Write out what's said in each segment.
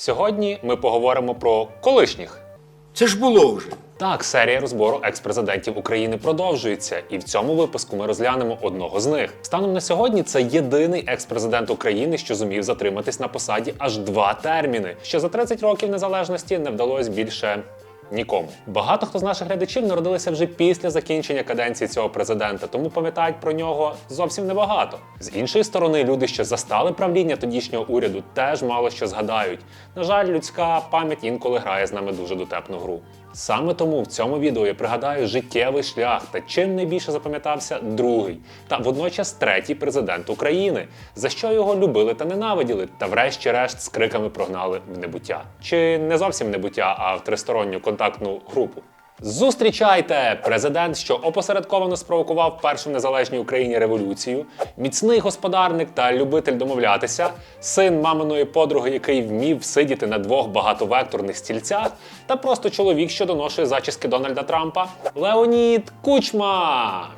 Сьогодні ми поговоримо про колишніх. Це ж було вже. Так, серія розбору екс-президентів України продовжується, і в цьому випуску ми розглянемо одного з них. Станом на сьогодні це єдиний екс-президент України, що зумів затриматись на посаді аж два терміни. Що за 30 років незалежності не вдалося більше. Нікому багато хто з наших глядачів народилися вже після закінчення каденції цього президента, тому пам'ятають про нього зовсім небагато. З іншої сторони, люди, що застали правління тодішнього уряду, теж мало що згадають. На жаль, людська пам'ять інколи грає з нами дуже дотепну гру. Саме тому в цьому відео я пригадаю життєвий шлях та чим найбільше запам'ятався другий та водночас третій президент України, за що його любили та ненавиділи, та врешті-решт з криками прогнали в небуття. Чи не зовсім небуття, а в тристоронню контактну групу. Зустрічайте! Президент, що опосередковано спровокував першу в незалежній Україні революцію, міцний господарник та любитель домовлятися, син маминої подруги, який вмів сидіти на двох багатовекторних стільцях, та просто чоловік, що доношує зачіски Дональда Трампа Леонід Кучма.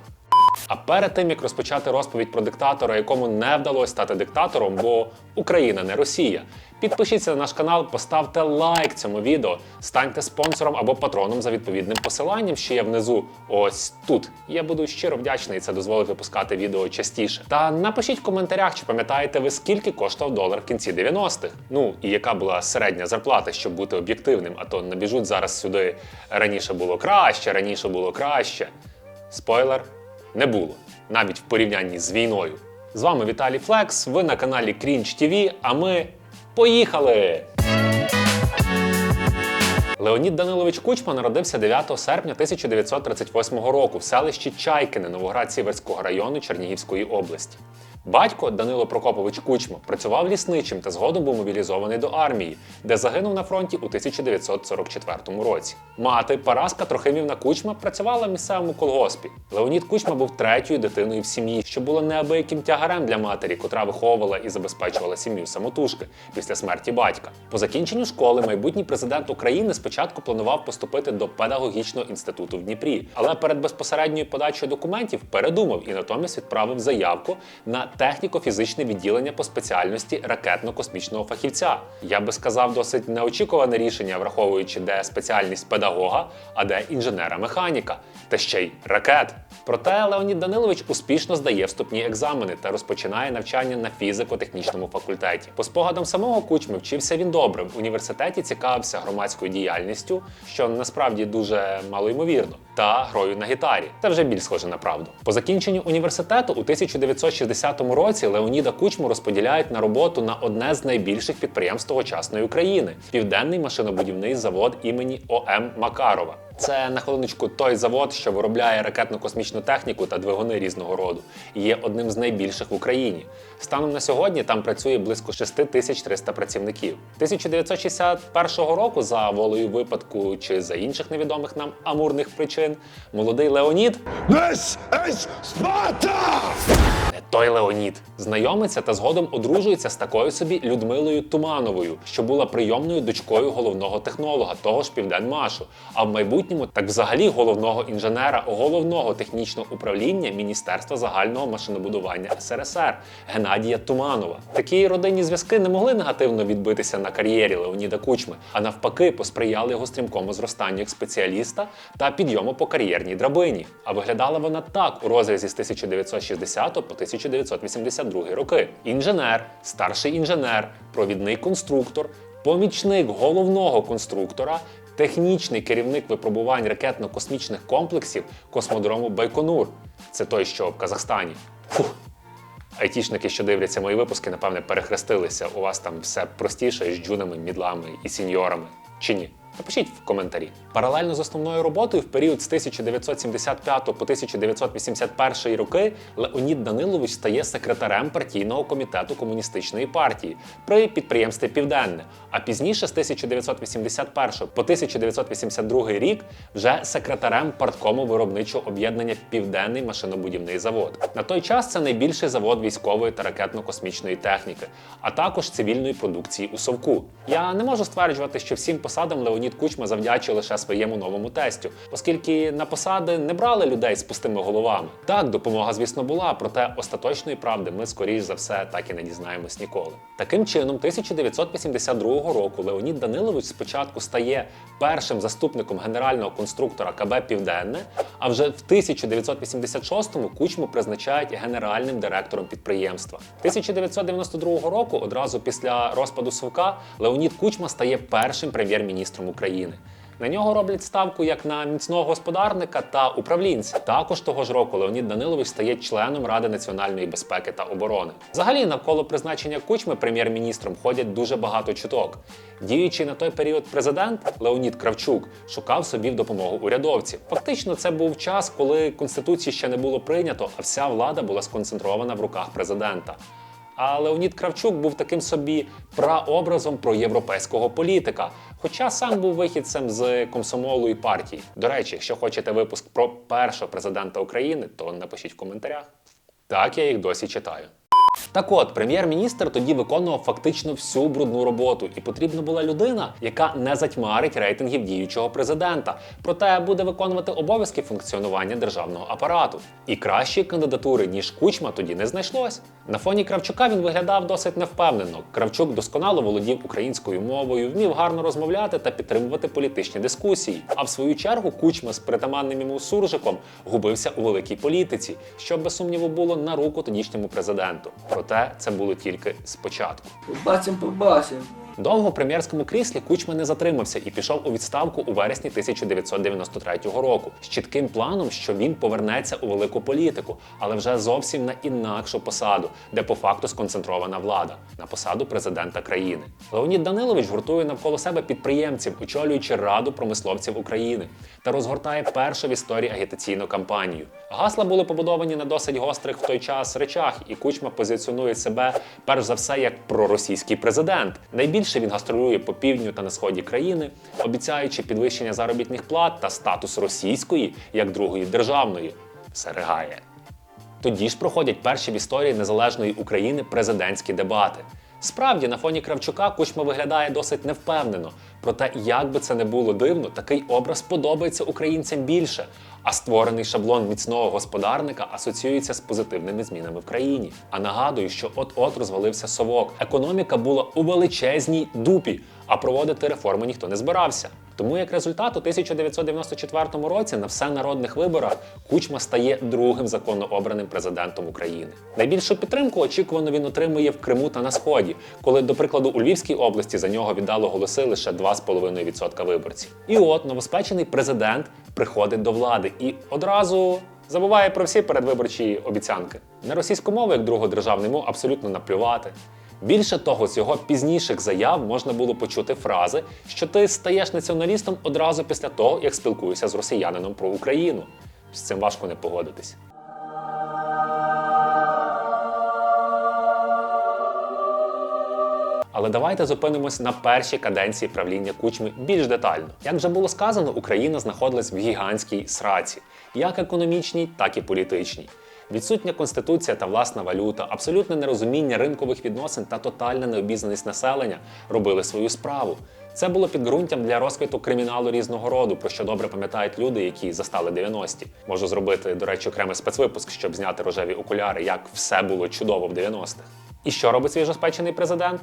А перед тим як розпочати розповідь про диктатора, якому не вдалося стати диктатором, бо Україна не Росія. Підпишіться на наш канал, поставте лайк цьому відео, станьте спонсором або патроном за відповідним посиланням, що є внизу. Ось тут. Я буду щиро вдячний, це дозволить випускати відео частіше. Та напишіть в коментарях, чи пам'ятаєте ви, скільки коштував долар в кінці 90-х. Ну і яка була середня зарплата, щоб бути об'єктивним, а то набіжуть зараз сюди. Раніше було краще, раніше було краще. Спойлер не було, навіть в порівнянні з війною. З вами Віталій Флекс, ви на каналі Крінч TV, а ми поїхали! Леонід Данилович Кучма народився 9 серпня 1938 року в селищі Чайкине Новоград-Сіверського району Чернігівської області. Батько Данило Прокопович Кучма працював лісничим та згодом був мобілізований до армії, де загинув на фронті у 1944 році. Мати Параска Трохимівна Кучма працювала в місцевому колгоспі. Леонід Кучма був третьою дитиною в сім'ї, що було неабияким тягарем для матері, котра виховувала і забезпечувала сім'ю самотужки після смерті батька. По закінченню школи майбутній президент України спочатку планував поступити до педагогічного інституту в Дніпрі, але перед безпосередньою подачею документів передумав і натомість відправив заявку на техніко-фізичне відділення по спеціальності ракетно-космічного фахівця. Я би сказав, досить неочікуване рішення, враховуючи, де спеціальність педагога, а де інженера-механіка, та ще й ракет. Проте Леонід Данилович успішно здає вступні екзамени та розпочинає навчання на фізико-технічному факультеті. По спогадам самого кучми вчився він добре. В університеті цікавився громадською діяльністю, що насправді дуже малоймовірно, та грою на гітарі. Це вже більш схоже на правду. По закінченню університету у 1960 році Леоніда Кучму розподіляють на роботу на одне з найбільших підприємств тогочасної України Південний машинобудівний завод імені ОМ Макарова. Це на хвилиночку той завод, що виробляє ракетно-космічну техніку та двигуни різного роду, і є одним з найбільших в Україні. Станом на сьогодні там працює близько 6300 працівників. 1961 року, за волею випадку чи за інших невідомих нам амурних причин, молодий Леонід This is Sparta! Той Леонід. Знайомиться та згодом одружується з такою собі Людмилою Тумановою, що була прийомною дочкою головного технолога, того ж Південмашу, а в майбутньому так взагалі головного інженера головного технічного управління Міністерства загального машинобудування СРСР Геннадія Туманова. Такі родинні зв'язки не могли негативно відбитися на кар'єрі Леоніда Кучми, а навпаки, посприяли його стрімкому зростанню як спеціаліста та підйому по кар'єрній драбині. А виглядала вона так у розрізі з 1960 по 1982 роки. Інженер, старший інженер, провідний конструктор, помічник головного конструктора. Технічний керівник випробувань ракетно-космічних комплексів космодрому Байконур. Це той, що в Казахстані. Фух. Айтішники, що дивляться мої випуски, напевне, перехрестилися. У вас там все простіше з джунами, мідлами і сіньорами. Чи ні? Напишіть в коментарі. Паралельно з основною роботою в період з 1975 по 1981 роки Леонід Данилович стає секретарем партійного комітету комуністичної партії при підприємстві Південне. А пізніше, з 1981 по 1982 рік, вже секретарем парткому виробничого об'єднання Південний машинобудівний завод. На той час це найбільший завод військової та ракетно-космічної техніки, а також цивільної продукції у Совку. Я не можу стверджувати, що всім посадам Леонід Леонід Кучма завдячує лише своєму новому тестю, оскільки на посади не брали людей з пустими головами. Так, допомога, звісно, була, проте остаточної правди ми, скоріш за все, так і не дізнаємось ніколи. Таким чином, 1982 року Леонід Данилович спочатку стає першим заступником генерального конструктора КБ Південне, а вже в 1986-му Кучму призначають генеральним директором підприємства. 1992 року, одразу після розпаду Совка, Леонід Кучма стає першим прем'єр-міністром України. На нього роблять ставку як на міцного господарника та управлінця. Також того ж року Леонід Данилович стає членом Ради національної безпеки та оборони. Взагалі, навколо призначення кучми прем'єр-міністром ходять дуже багато чуток. Діючий на той період президент Леонід Кравчук шукав собі в допомогу урядовців. Фактично, це був час, коли конституції ще не було прийнято, а вся влада була сконцентрована в руках президента. А Леонід Кравчук був таким собі праобразом проєвропейського політика, хоча сам був вихідцем з комсомолу і партії. До речі, якщо хочете випуск про першого президента України, то напишіть в коментарях. Так я їх досі читаю. Так от, прем'єр-міністр тоді виконував фактично всю брудну роботу, і потрібна була людина, яка не затьмарить рейтингів діючого президента, проте буде виконувати обов'язки функціонування державного апарату. І кращої кандидатури, ніж Кучма, тоді не знайшлось. На фоні Кравчука він виглядав досить невпевнено. Кравчук досконало володів українською мовою, вмів гарно розмовляти та підтримувати політичні дискусії. А в свою чергу Кучма з притаманним йому суржиком губився у великій політиці, що без сумніву було на руку тодішньому президенту. Проте це було тільки спочатку. Побачим, побачим. Довго в прем'єрському кріслі Кучма не затримався і пішов у відставку у вересні 1993 року з чітким планом, що він повернеться у велику політику, але вже зовсім на інакшу посаду, де по факту сконцентрована влада на посаду президента країни. Леонід Данилович гуртує навколо себе підприємців, очолюючи раду промисловців України, та розгортає першу в історії агітаційну кампанію. Гасла були побудовані на досить гострих в той час речах, і Кучма позиціонує себе перш за все як проросійський президент. Найбільше він гастролює по півдню та на сході країни, обіцяючи підвищення заробітних плат та статус російської як другої державної. Все ригає. Тоді ж проходять перші в історії незалежної України президентські дебати. Справді, на фоні Кравчука Кучма виглядає досить невпевнено. Проте, як би це не було дивно, такий образ подобається українцям більше. А створений шаблон міцного господарника асоціюється з позитивними змінами в країні. А нагадую, що от-от розвалився совок. Економіка була у величезній дупі, а проводити реформи ніхто не збирався. Тому як результат у 1994 році на всенародних виборах Кучма стає другим законно обраним президентом України. Найбільшу підтримку очікувано він отримує в Криму та на Сході, коли, до прикладу, у Львівській області за нього віддало голоси лише 2,5% виборців. І от новоспечений президент приходить до влади і одразу. Забуває про всі передвиборчі обіцянки. На російську мову, як другу державну мову, абсолютно наплювати. Більше того, з його пізніших заяв можна було почути фрази, що ти стаєш націоналістом одразу після того, як спілкуєшся з росіянином про Україну. З цим важко не погодитись. Але давайте зупинимось на першій каденції правління кучми більш детально. Як вже було сказано, Україна знаходилась в гігантській сраці, як економічній, так і політичній. Відсутня конституція та власна валюта, абсолютне нерозуміння ринкових відносин та тотальна необізнаність населення робили свою справу. Це було підґрунтям для розквіту криміналу різного роду, про що добре пам'ятають люди, які застали 90-ті. Можу зробити, до речі, окремий спецвипуск, щоб зняти рожеві окуляри, як все було чудово в 90-х. І що робить свіжоспечений президент?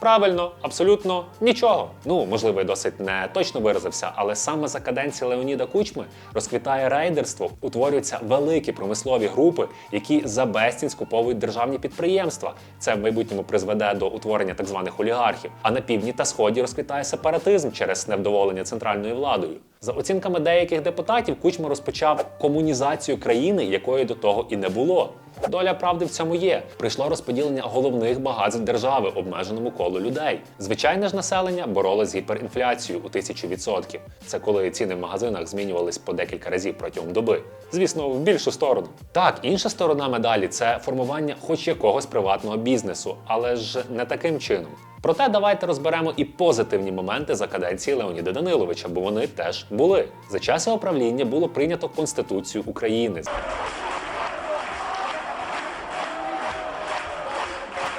Правильно, абсолютно нічого. Ну, можливо, я досить не точно виразився, але саме за каденції Леоніда Кучми розквітає рейдерство, утворюються великі промислові групи, які за безцінь скуповують державні підприємства. Це в майбутньому призведе до утворення так званих олігархів. А на півдні та сході розквітає сепаратизм через невдоволення центральною владою. За оцінками деяких депутатів, Кучма розпочав комунізацію країни, якої до того і не було. Доля правди в цьому є. Прийшло розподілення головних багатств держави обмеженому колу людей. Звичайне ж населення боролось з гіперінфляцією у тисячу відсотків. Це коли ціни в магазинах змінювались по декілька разів протягом доби. Звісно, в більшу сторону. Так, інша сторона медалі це формування хоч якогось приватного бізнесу, але ж не таким чином. Проте давайте розберемо і позитивні моменти за каденції Леоніда Даниловича, бо вони теж були. За час його правління було прийнято Конституцію України.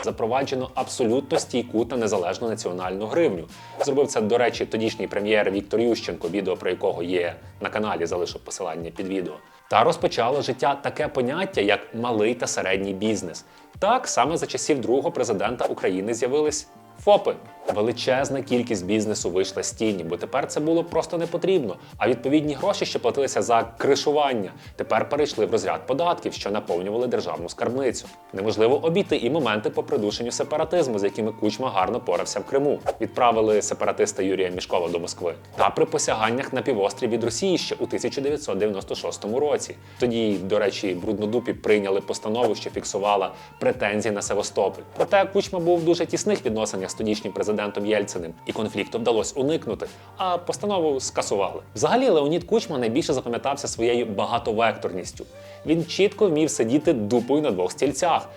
Запроваджено абсолютно стійку та незалежну національну гривню. Зробив це, до речі, тодішній прем'єр Віктор Ющенко, відео про якого є на каналі, залишу посилання під відео. Та розпочало життя таке поняття, як малий та середній бізнес. Так саме за часів другого президента України з'явились ФОПи. Величезна кількість бізнесу вийшла з тіні, бо тепер це було просто не потрібно. А відповідні гроші, що платилися за кришування, тепер перейшли в розряд податків, що наповнювали державну скарбницю. Неможливо обійти і моменти по придушенню сепаратизму, з якими Кучма гарно порався в Криму. Відправили сепаратиста Юрія Мішкова до Москви. Та при посяганнях на півострів від Росії ще у 1996 році. Тоді, до речі, бруднодупі прийняли постанову, що фіксувала претензії на Севастополь. Проте Кучма був в дуже тісних відносинах з тодішнім президентом Єльциним, і конфлікту вдалося уникнути, а постанову скасували. Взагалі, Леонід Кучма найбільше запам'ятався своєю багатовекторністю. Він чітко вмів сидіти дупою на двох стільцях.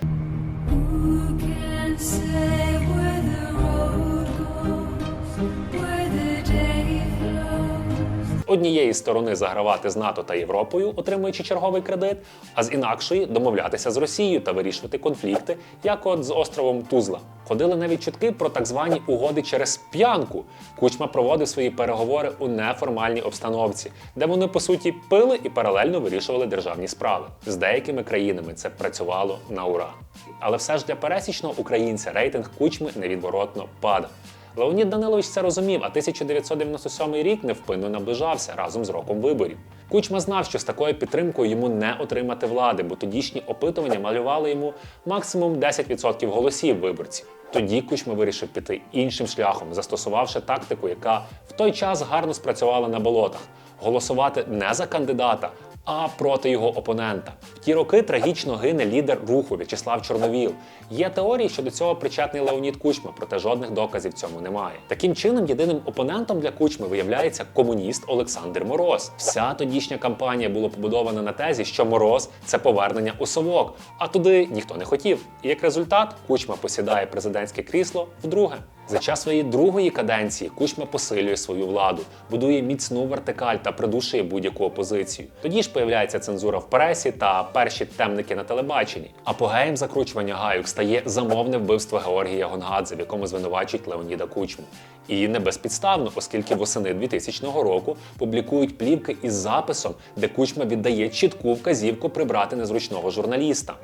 Однієї сторони загравати з НАТО та Європою, отримуючи черговий кредит, а з інакшої домовлятися з Росією та вирішувати конфлікти, як от з островом Тузла. Ходили навіть чутки про так звані угоди через п'янку. Кучма проводив свої переговори у неформальній обстановці, де вони по суті пили і паралельно вирішували державні справи. З деякими країнами це працювало на ура. Але все ж для пересічного українця рейтинг кучми невідворотно падав. Леонід Данилович це розумів, а 1997 рік невпинно наближався разом з роком виборів. Кучма знав, що з такою підтримкою йому не отримати влади, бо тодішні опитування малювали йому максимум 10% голосів виборців. Тоді Кучма вирішив піти іншим шляхом, застосувавши тактику, яка в той час гарно спрацювала на болотах голосувати не за кандидата, а проти його опонента. В ті роки трагічно гине лідер руху В'ячеслав Чорновіл. Є теорії, що до цього причетний Леонід Кучма, проте жодних доказів цьому немає. Таким чином, єдиним опонентом для Кучми виявляється комуніст Олександр Мороз. Вся тодішня кампанія була побудована на тезі, що Мороз це повернення у совок, а туди ніхто не хотів. І як результат, Кучма посідає президентське крісло вдруге. За час своєї другої каденції Кучма посилює свою владу, будує міцну вертикаль та придушує будь-яку опозицію. Тоді ж появляється цензура в пресі та перші темники на телебаченні. Апогеєм закручування гайок стає замовне вбивство Георгія Гонгадзе, в якому звинувачують Леоніда Кучму. І не безпідставно, оскільки восени 2000 року публікують плівки із записом, де Кучма віддає чітку вказівку прибрати незручного журналіста.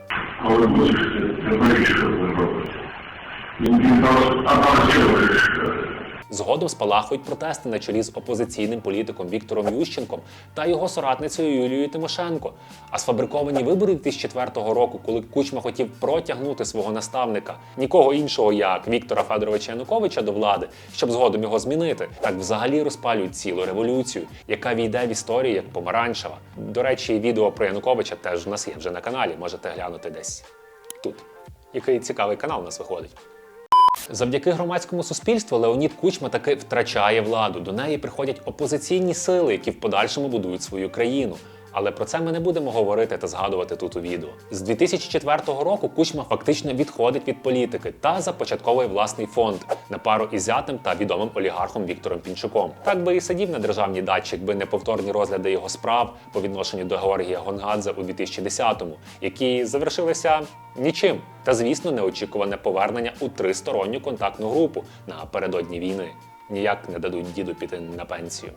коли будеш ти вирішив зробити. Він він аналізуєш. Згодом спалахують протести на чолі з опозиційним політиком Віктором Ющенком та його соратницею Юлією Тимошенко. А сфабриковані вибори 2004 року, коли Кучма хотів протягнути свого наставника, нікого іншого як Віктора Федоровича Януковича до влади, щоб згодом його змінити, так взагалі розпалюють цілу революцію, яка війде в історію як помаранчева. До речі, відео про Януковича теж у нас є вже на каналі. Можете глянути десь тут. Який цікавий канал у нас виходить. Завдяки громадському суспільству Леонід Кучма таки втрачає владу. До неї приходять опозиційні сили, які в подальшому будують свою країну. Але про це ми не будемо говорити та згадувати тут у відео. З 2004 року Кучма фактично відходить від політики та започатковує власний фонд на пару із зятем та відомим олігархом Віктором Пінчуком. Так би і сидів на державній дачі, якби не повторні розгляди його справ по відношенню до Георгія Гонгадзе у 2010-му, які завершилися нічим. Та, звісно, неочікуване повернення у тристоронню контактну групу напередодні війни. Ніяк не дадуть діду піти на пенсію.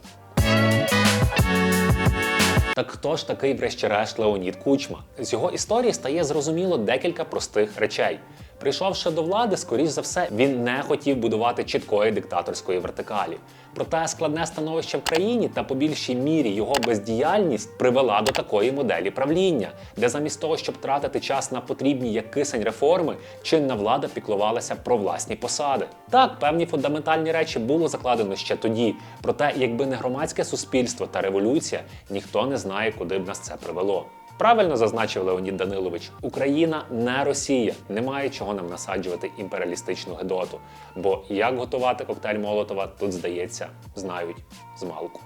Так хто ж такий, врешті-решт, Леонід Кучма? З його історії стає зрозуміло декілька простих речей. Прийшовши до влади, скоріш за все, він не хотів будувати чіткої диктаторської вертикалі. Проте складне становище в країні та по більшій мірі його бездіяльність привела до такої моделі правління, де замість того, щоб тратити час на потрібні як кисень реформи, чинна влада піклувалася про власні посади. Так, певні фундаментальні речі було закладено ще тоді. Проте, якби не громадське суспільство та революція, ніхто не знає, куди б нас це привело. Правильно зазначив Леонід Данилович, Україна не Росія, немає чого нам насаджувати імперіалістичну гедоту. Бо як готувати коктейль Молотова тут, здається, знають з малку.